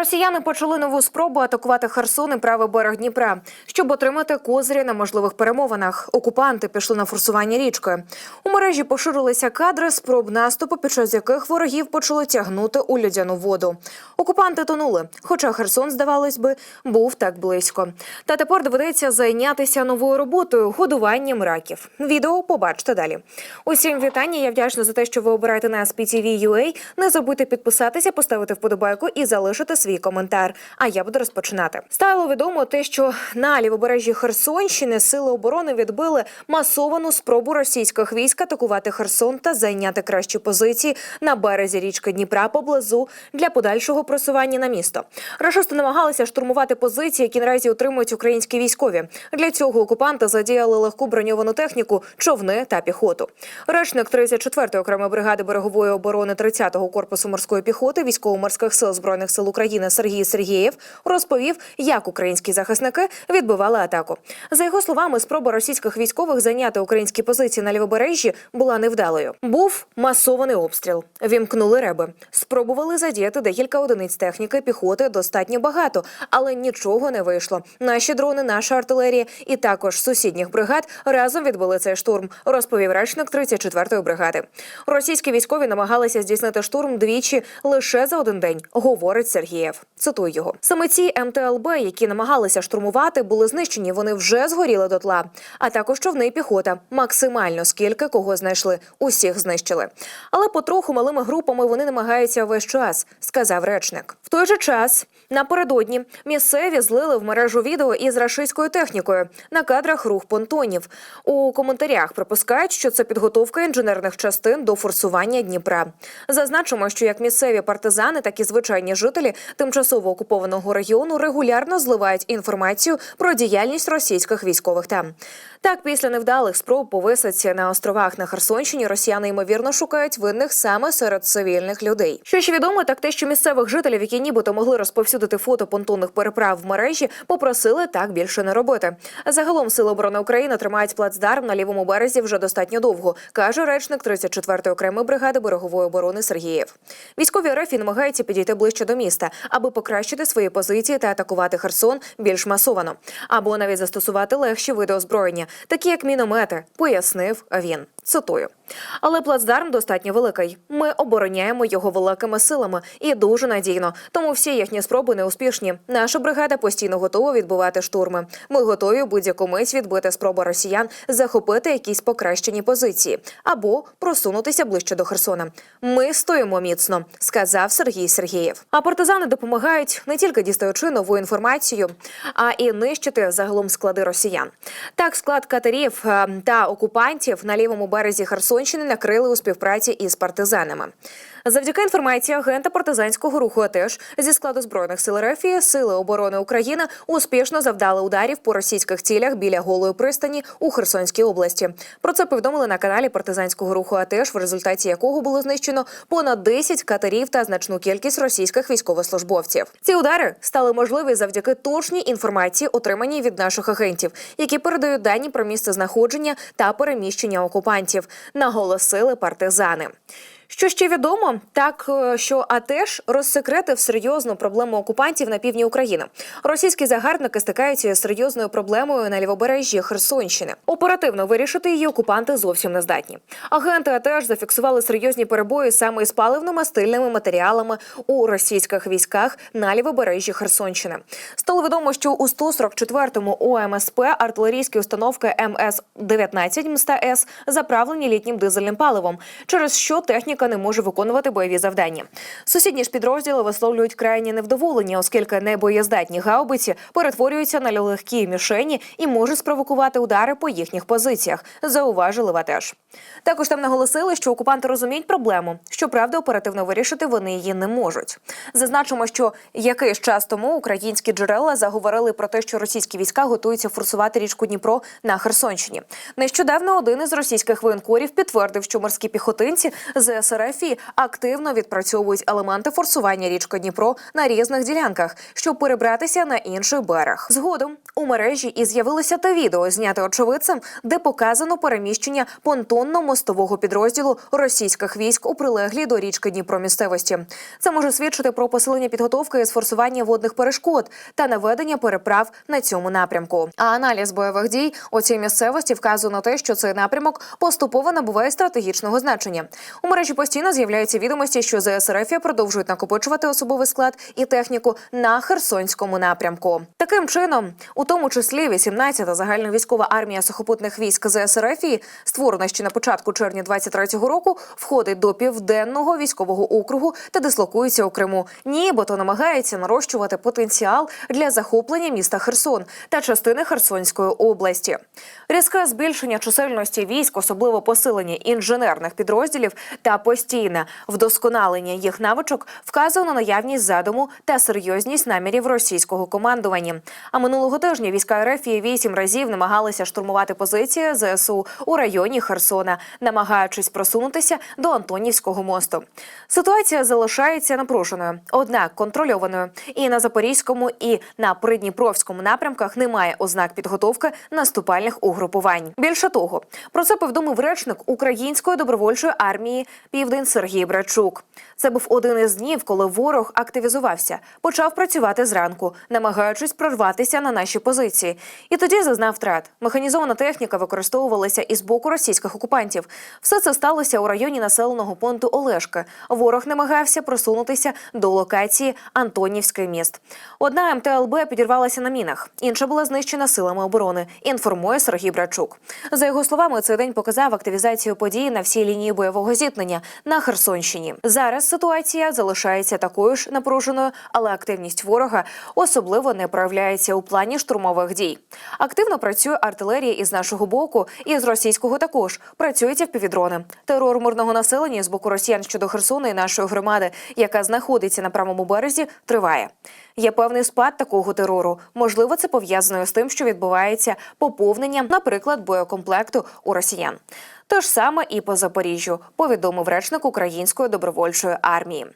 Росіяни почали нову спробу атакувати Херсон і правий берег Дніпра, щоб отримати козирі на можливих перемовинах. Окупанти пішли на форсування річки. У мережі поширилися кадри спроб наступу, під час яких ворогів почали тягнути у людяну воду. Окупанти тонули, хоча Херсон, здавалось би, був так близько. Та тепер доведеться зайнятися новою роботою годуванням раків. Відео побачите далі. Усім вітання. Я вдячна за те, що ви обираєте нас PTV.ua. Не забудьте підписатися, поставити вподобайку і залишити свій коментар. А я буду розпочинати. Стало відомо те, що на лівобережжі Херсонщини сили оборони відбили масовану спробу російських військ атакувати Херсон та зайняти кращі позиції на березі річки Дніпра поблизу для подальшого просування на місто. Рашисти намагалися штурмувати позиції, які наразі отримують українські військові. Для цього окупанти задіяли легку броньовану техніку, човни та піхоту. Речник 34-ї окремої бригади берегової оборони 30-го корпусу морської піхоти військово-морських сил збройних сил України Сергій Сергієв розповів, як українські захисники відбивали атаку. За його словами, спроба російських військових зайняти українські позиції на лівобережжі була невдалою. Був масований обстріл. Вімкнули реби. Спробували задіяти декілька одиниць техніки, піхоти достатньо багато, але нічого не вийшло. Наші дрони, наша артилерія і також сусідніх бригад разом відбили цей штурм, розповів речник 34-ї бригади. Російські військові намагалися здійснити штурм двічі лише за один день, говорить Сергієв. Цитую його. Саме ці МТЛБ, які намагалися штурмувати, були знищені. Вони вже згоріли дотла. А також човни піхота. Максимально скільки кого знайшли, усіх знищили. Але потроху малими групами вони намагаються весь час, сказав речник. В той же час напередодні місцеві злили в мережу відео із рашистською технікою на кадрах рух понтонів. У коментарях припускають, що це підготовка інженерних частин до форсування Дніпра. Зазначимо, що як місцеві партизани, так і звичайні жителі тимчасово окупованого регіону регулярно зливають інформацію про діяльність російських військових там. Так, після невдалих спроб по висадці на островах на Херсонщині росіяни ймовірно шукають винних саме серед цивільних людей. Що ще відомо, так те, що місцевих жителів, які нібито могли розповсюдити фото понтонних переправ в мережі, попросили так більше не робити. Загалом сили оборони України тримають плацдарм на лівому березі вже достатньо довго, каже речник 34-ї окремої бригади берегової оборони Сергієв. Військові РФ намагаються підійти ближче до міста, аби покращити свої позиції та атакувати Херсон більш масовано, або навіть застосувати легші види озброєння, такі як міномети, пояснив він. Цитую. Але плацдарм достатньо великий. Ми обороняємо його великими силами і дуже надійно. Тому всі їхні спроби неуспішні. Наша бригада постійно готова відбувати штурми. Ми готові будь-яку мить відбити спроби росіян захопити якісь покращені позиції або просунутися ближче до Херсона. Ми стоїмо міцно, сказав Сергій Сергієв. А партизани допомагають не тільки дістаючи нову інформацію, а і нищити загалом склади росіян. Так, склад катерів е, та окупантів на лівому березі Херсонщини накрили у співпраці із партизанами. Завдяки інформації агента партизанського руху АТЕШ зі складу збройних сил РФ сили оборони України успішно завдали ударів по російських цілях біля голої пристані у Херсонській області. Про це повідомили на каналі партизанського руху АТЕШ, в результаті якого було знищено понад 10 катерів та значну кількість російських військовослужбовців. Ці удари стали можливі завдяки точній інформації, отриманій від наших агентів, які передають дані про місце знаходження та переміщення окупантів. Наголосили партизани. Що ще відомо, так е, що АТЕШ розсекретив серйозну проблему окупантів на півдні України. Російські загарбники стикаються з серйозною проблемою на лівобережжі Херсонщини. Оперативно вирішити її окупанти зовсім не здатні. Агенти АТЕШ зафіксували серйозні перебої саме із паливно-мастильними матеріалами у російських військах на лівобережжі Херсонщини. Стало відомо, що у 144-му ОМСП артилерійські установки МС 19 МСТ С заправлені літнім дизельним паливом, через що техніка не може виконувати бойові завдання. Сусідні ж підрозділи висловлюють крайнє невдоволення, оскільки небоєздатні гаубиці перетворюються на легкі мішені і можуть спровокувати удари по їхніх позиціях. Зауважили ВАТЕШ. Також там наголосили, що окупанти розуміють проблему. Щоправда, оперативно вирішити вони її не можуть. Зазначимо, що якийсь час тому українські джерела заговорили про те, що російські війська готуються форсувати річку Дніпро на Херсонщині. Нещодавно один із російських воєнкорів підтвердив, що морські піхотинці ЗСУ ЗС активно відпрацьовують елементи форсування річки Дніпро на різних ділянках, щоб перебратися на інший берег. Згодом у мережі і з'явилося те відео, зняте очевидцем, де показано переміщення понтонно-мостового підрозділу російських військ у прилеглій до річки Дніпро місцевості. Це може свідчити про посилення підготовки з форсування водних перешкод та наведення переправ на цьому напрямку. А аналіз бойових дій у цій місцевості вказує на те, що цей напрямок поступово набуває стратегічного значення. У мережі постійно з'являються відомості, що ЗС РФ продовжують накопичувати особовий склад і техніку на Херсонському напрямку. Таким чином, у тому числі 18-та загальновійськова армія сухопутних військ ЗС РФ, створена ще на початку червня 23-го року, входить до південного військового округу та дислокується у Криму. Нібито намагається нарощувати потенціал для захоплення міста Херсон та частини Херсонської області. Різке збільшення чисельності військ, особливо посилення інженерних підрозділів та постійне вдосконалення їх навичок, вказує на наявність задуму та серйозність намірів російського командування. А минулого тижня війська РФ вісім разів намагалися штурмувати позиції ЗСУ у районі Херсона, намагаючись просунутися до Антонівського мосту. Ситуація залишається напруженою, однак контрольованою. І на Запорізькому, і на Придніпровському напрямках немає ознак підготовки наступальних угрупувань. Більше того, про це повідомив речник Української добровольчої армії Південь Сергій Брачук. Це був один із днів, коли ворог активізувався, почав працювати зранку, намагаючись прорватися на наші позиції. І тоді зазнав втрат. Механізована техніка використовувалася із боку російських окупантів. Все це сталося у районі населеного пункту Олешка. Ворог намагався просунутися до локації Антонівський міст. Одна МТЛБ підірвалася на мінах, інша була знищена силами оборони. Інформує Сергій Брачук. За його словами, цей день показав активізацію подій на всій лінії бойового зіткнення на Херсонщині. Зараз ситуація залишається такою ж напруженою, але активність ворога особливо не проявляється у плані штурмових дій. Активно працює артилерія із нашого боку, і з російського також працюють впівдрони. Терор мирного населення з боку росіян щодо Херсона і нашої громади, яка знаходиться на правому березі, триває. Є певний спад такого терору. Можливо, це пов'язано з тим, що відбувається поповнення, наприклад, боєкомплекту у росіян. Те ж саме і по Запоріжжю, повідомив речник Української добровольчої армії.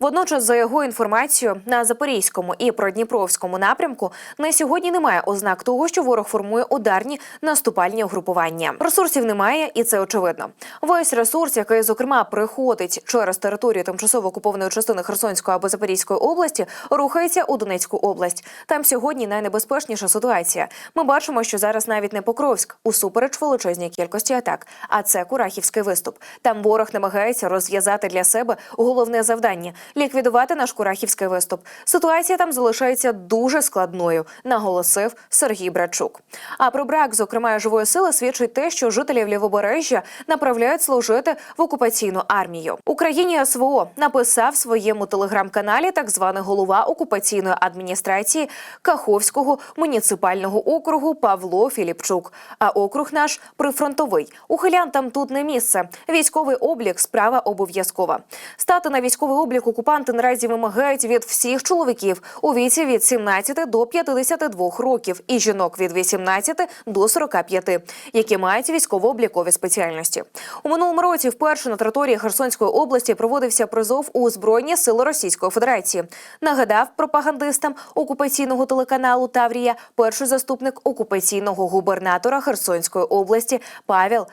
Водночас, за його інформацією, на Запорізькому і Продніпровському напрямку на сьогодні немає ознак того, що ворог формує ударні наступальні угрупування. Ресурсів немає, і це очевидно. Весь ресурс, який зокрема приходить через територію тимчасово окупованої частини Херсонської або Запорізької області, рухається у Донецьку область. Там сьогодні найнебезпечніша ситуація. Ми бачимо, що зараз навіть не Покровськ, усупереч величезній кількості атак. А це Курахівський виступ. Там ворог намагається розв'язати для себе головне завдання ліквідувати наш Курахівський виступ. Ситуація там залишається дуже складною, наголосив Сергій Брачук. А про брак, зокрема, живої сили, свідчить те, що жителів лівобережжя направляють служити в окупаційну армію. Україні СВО написав своєму телеграм-каналі так званий голова окупаційної адміністрації Каховського муніципального округу Павло Філіпчук. А округ наш прифронтовий. Ухилянтам тут не місце. Військовий облік справа обов'язкова. Стати на військовий облік окупанти наразі вимагають від всіх чоловіків у віці від 17 до 52 років і жінок від 18 до 45, які мають військово-облікові спеціальності. У минулому році вперше на території Херсонської області проводився призов у збройні сили Російської Федерації. Нагадав пропагандистам окупаційного телеканалу Таврія перший заступник окупаційного губернатора Херсонської області Павел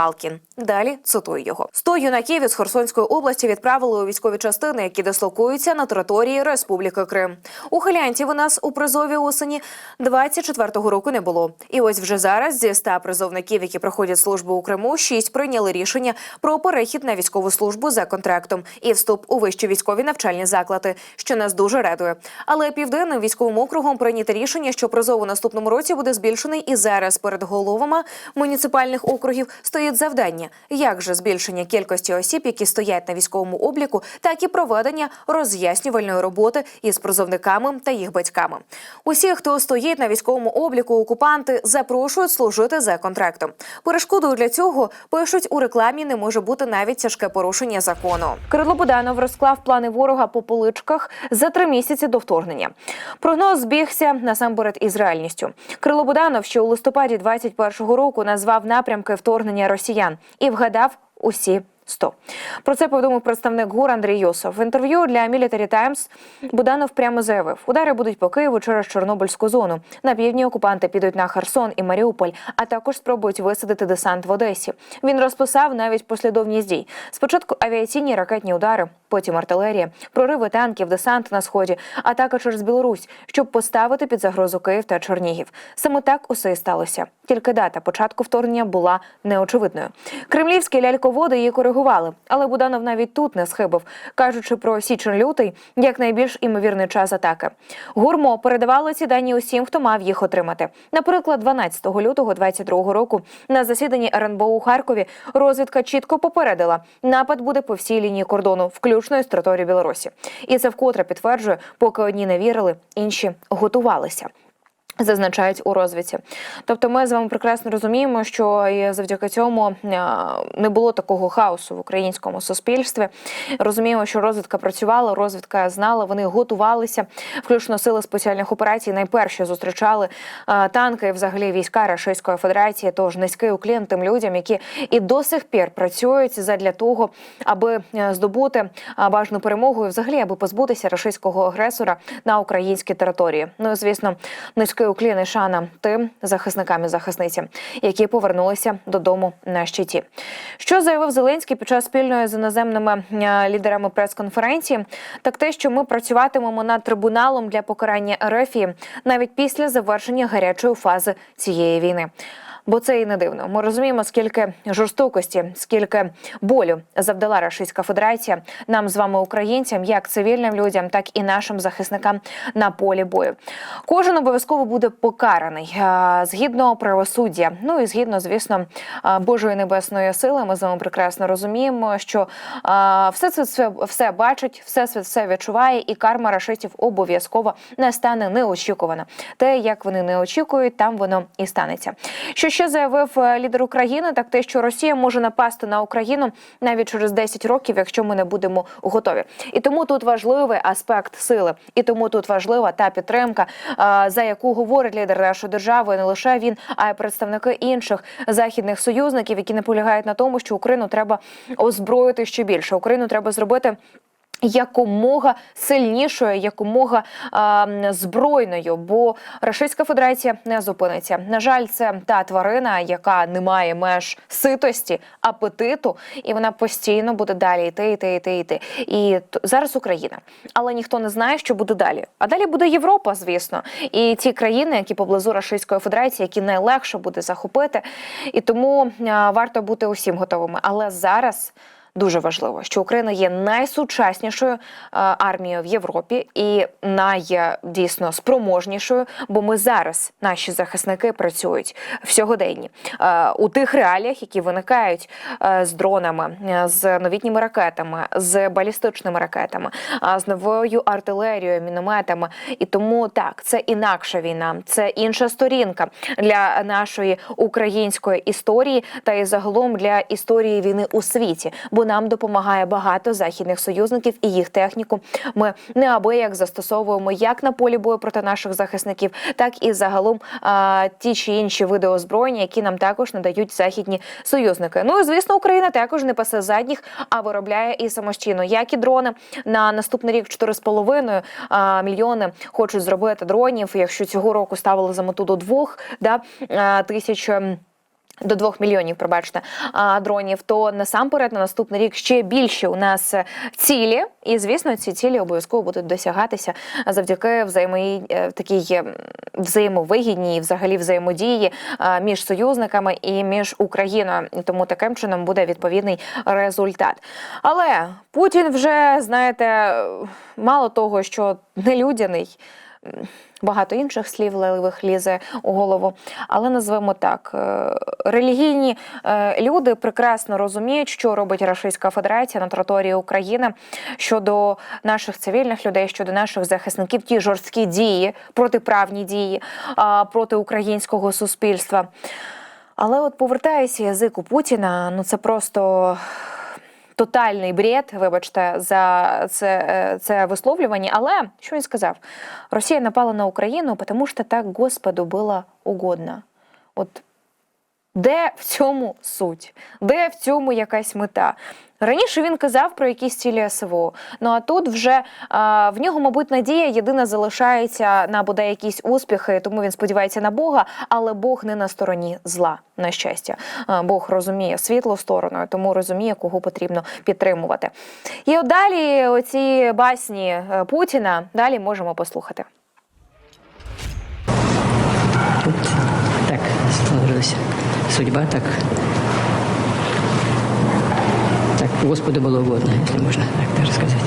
Шувалкін. Далі цитую його: 100 юнаків із Херсонської області відправили у військові частини, які дислокуються на території Республіки Крим. Ухилянтів у нас у призові осені 24-го року не було. І ось вже зараз зі 100 призовників, які проходять службу у Криму, 6 прийняли рішення про перехід на військову службу за контрактом і вступ у вищі військові навчальні заклади, що нас дуже радує. Але південним військовим округом прийнято рішення, що призов у наступному році буде збільшений, і зараз перед головами муніципальних округів стоїть завдання, як же збільшення кількості осіб, які стоять на військовому обліку, так і проведення роз'яснювальної роботи із призовниками та їх батьками. Усі, хто стоїть на військовому обліку, окупанти запрошують служити за контрактом. Перешкодою для цього пишуть у рекламі не може бути навіть тяжке порушення закону. Кирило розклав плани ворога по поличках за три місяці до вторгнення. Прогноз збігся насамперед із реальністю. Кирило Буданов, у листопаді 21-го року назвав напрямки вторгнення росіян і вгадав усі 100. Про це повідомив представник ГУР Андрій Юсов. В інтерв'ю для Military Times Буданов прямо заявив: удари будуть по Києву через Чорнобильську зону. На півдні окупанти підуть на Херсон і Маріуполь, а також спробують висадити десант в Одесі. Він розписав навіть послідовність дій. Спочатку авіаційні ракетні удари, потім артилерія, прориви танків, десант на сході, атака через Білорусь, щоб поставити під загрозу Київ та Чернігів. Саме так усе і сталося. Тільки дата початку вторгнення була неочевидною. Кремлівські ляльководи її коригували, але Буданов навіть тут не схибив, кажучи про січень-лютий як найбільш імовірний час атаки. Гурмо передавало ці дані усім, хто мав їх отримати. Наприклад, 12 лютого 22 року на засіданні РНБО у Харкові розвідка чітко попередила, напад буде по всій лінії кордону, включно із території Білорусі. І це вкотре підтверджує, поки одні не вірили, інші готувалися. Зазначають у розвідці, тобто ми з вами прекрасно розуміємо, що завдяки цьому е, не було такого хаосу в українському суспільстві. Розуміємо, що розвідка працювала, розвідка знала, вони готувалися. Включно сили спеціальних операцій найперші зустрічали е, танки, взагалі війська Російської Федерації. Тож низький уклін тим людям, які і до сих пір працюють задля того, аби е, здобути бажану перемогу, і взагалі аби позбутися російського агресора на українській території. Ну звісно, низький уклін шана тим захисникам і захисницям, які повернулися додому на щиті. Що заявив Зеленський під час спільної з іноземними е, лідерами прес-конференції, так те, що ми працюватимемо над трибуналом для покарання Ерефії навіть після завершення гарячої фази цієї війни. Бо це і не дивно. Ми розуміємо, скільки жорстокості, скільки болю завдала Російська Федерація нам з вами, українцям, як цивільним людям, так і нашим захисникам на полі бою. Кожен обов'язково буде покараний е, згідно правосуддя. Ну і згідно, звісно, е, Божої небесної сили. Ми з вами прекрасно розуміємо, що е, все це все, все бачить, все це все відчуває, і карма рашистів обов'язково не стане неочікувана. Те, як вони не очікують, там воно і станеться. Що ще заявив лідер України, так те, що Росія може напасти на Україну навіть через 10 років, якщо ми не будемо готові. І тому тут важливий аспект сили, і тому тут важлива та підтримка, за яку говорить лідер нашої держави, не лише він, а й представники інших західних союзників, які наполягають на тому, що Україну треба озброїти ще більше. Україну треба зробити. Якомога сильнішою, якомога а, збройною, бо Російська Федерація не зупиниться. На жаль, це та тварина, яка не має меж ситості, апетиту, і вона постійно буде далі йти, йти, йти, йти. І зараз Україна, але ніхто не знає, що буде далі. А далі буде Європа, звісно, і ті країни, які поблизу Російської Федерації, які найлегше буде захопити. І тому а, варто бути усім готовими. Але зараз. Дуже важливо, що Україна є найсучаснішою е, армією в Європі і най е, спроможнішою, бо ми зараз наші захисники працюють в сьогоденні е, у тих реаліях, які виникають з дронами, з новітніми ракетами, з балістичними ракетами, з новою артилерією, мінометами. І тому так, це інакша війна, це інша сторінка для нашої української історії та і загалом для історії війни у світі. Бо нам допомагає багато західних союзників і їх техніку. Ми неабияк застосовуємо як на полі бою проти наших захисників, так і загалом а, ті чи інші види озброєння, які нам також надають західні союзники. Ну і звісно, Україна також не пасе задніх, а виробляє і самостійно, як і дрони на наступний рік 4,5 а, мільйони хочуть зробити дронів. Якщо цього року ставили за мету до двох да, тисяч. До двох мільйонів, пробачте, дронів, то насамперед на наступний рік ще більше у нас цілі, і звісно, ці цілі обов'язково будуть досягатися завдяки взаємої е, такій взаємовигідній, і взагалі взаємодії е, між союзниками і між Україною. Тому таким чином буде відповідний результат. Але Путін вже знаєте, мало того, що нелюдяний. Багато інших слів леливих лізе у голову, але назвемо так: е, релігійні е, люди прекрасно розуміють, що робить Російська Федерація на території України щодо наших цивільних людей, щодо наших захисників, ті жорсткі дії, протиправні дії проти українського суспільства. Але от повертається язик у Путіна, ну це просто тотальний бред, вибачте, за це, е, це висловлювання. Але що він сказав? Росія напала на Україну, тому що так Господу було угодно. От Де в цьому суть? Де в цьому якась мета? Раніше він казав про якісь цілі СВО. Ну а тут вже а, в нього, мабуть, надія єдина залишається на бодай якісь успіхи, тому він сподівається на Бога, але Бог не на стороні зла, на щастя. Бог розуміє світлу сторону, тому розуміє, кого потрібно підтримувати. І от далі оці басні е, Путіна далі можемо послухати. Вот так сложилась судьба, так, так Господу было угодно, если можно так даже сказать.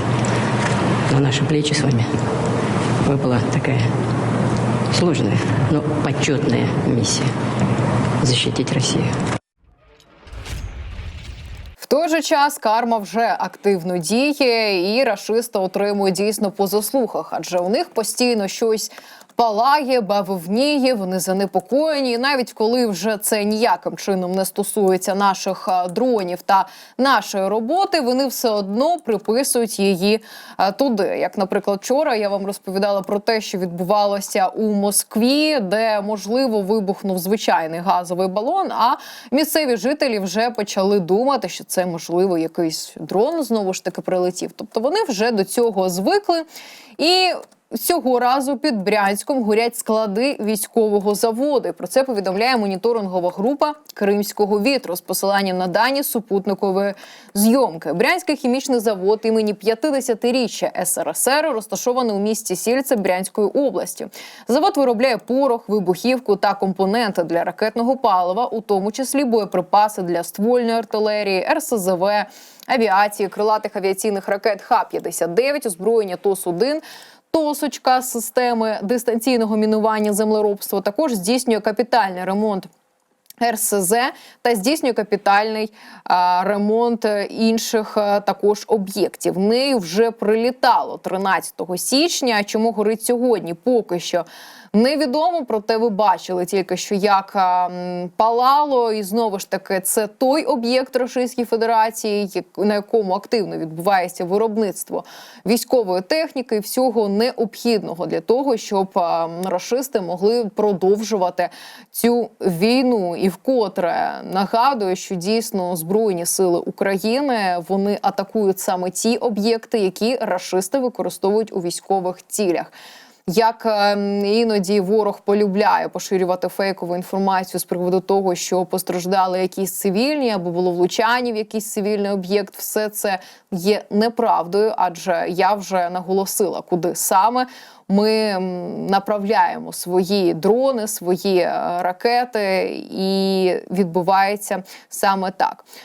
На наши плечи с вами выпала такая сложная, но почетная миссия – защитить Россию. В той же час карма вже активно діє, і рашисти отримують дійсно по заслугах, адже у них постійно щось. Палає, бавовніє, вони занепокоєні. І навіть коли вже це ніяким чином не стосується наших дронів та нашої роботи, вони все одно приписують її туди. Як, наприклад, вчора я вам розповідала про те, що відбувалося у Москві, де можливо вибухнув звичайний газовий балон. А місцеві жителі вже почали думати, що це можливо якийсь дрон знову ж таки прилетів. Тобто вони вже до цього звикли і. Цього разу під Брянськом горять склади військового заводу. Про це повідомляє моніторингова група Кримського вітру з посиланням на дані супутникової зйомки. Брянський хімічний завод імені 50-річчя СРСР розташований у місті Сільце Брянської області. Завод виробляє порох, вибухівку та компоненти для ракетного палива, у тому числі боєприпаси для ствольної артилерії, РСЗВ, авіації, крилатих авіаційних ракет Х-59, озброєння ТОС-1, Тосочка системи дистанційного мінування землеробства також здійснює капітальний ремонт. РСЗ та здійснює капітальний а, ремонт інших а, також об'єктів. Нею вже прилітало 13 січня. Чому горить сьогодні? Поки що невідомо. Проте ви бачили тільки що як палало, і знову ж таки це той об'єкт Російської Федерації, на якому активно відбувається виробництво військової техніки, і всього необхідного для того, щоб а, рашисти могли продовжувати цю війну. І вкотре нагадую, що дійсно збройні сили України вони атакують саме ті об'єкти, які рашисти використовують у військових цілях. Як е, іноді ворог полюбляє поширювати фейкову інформацію з приводу того, що постраждали якісь цивільні або було влучання в якийсь цивільний об'єкт, все це є неправдою, адже я вже наголосила, куди саме ми направляємо свої дрони, свої е, ракети, і відбувається саме так.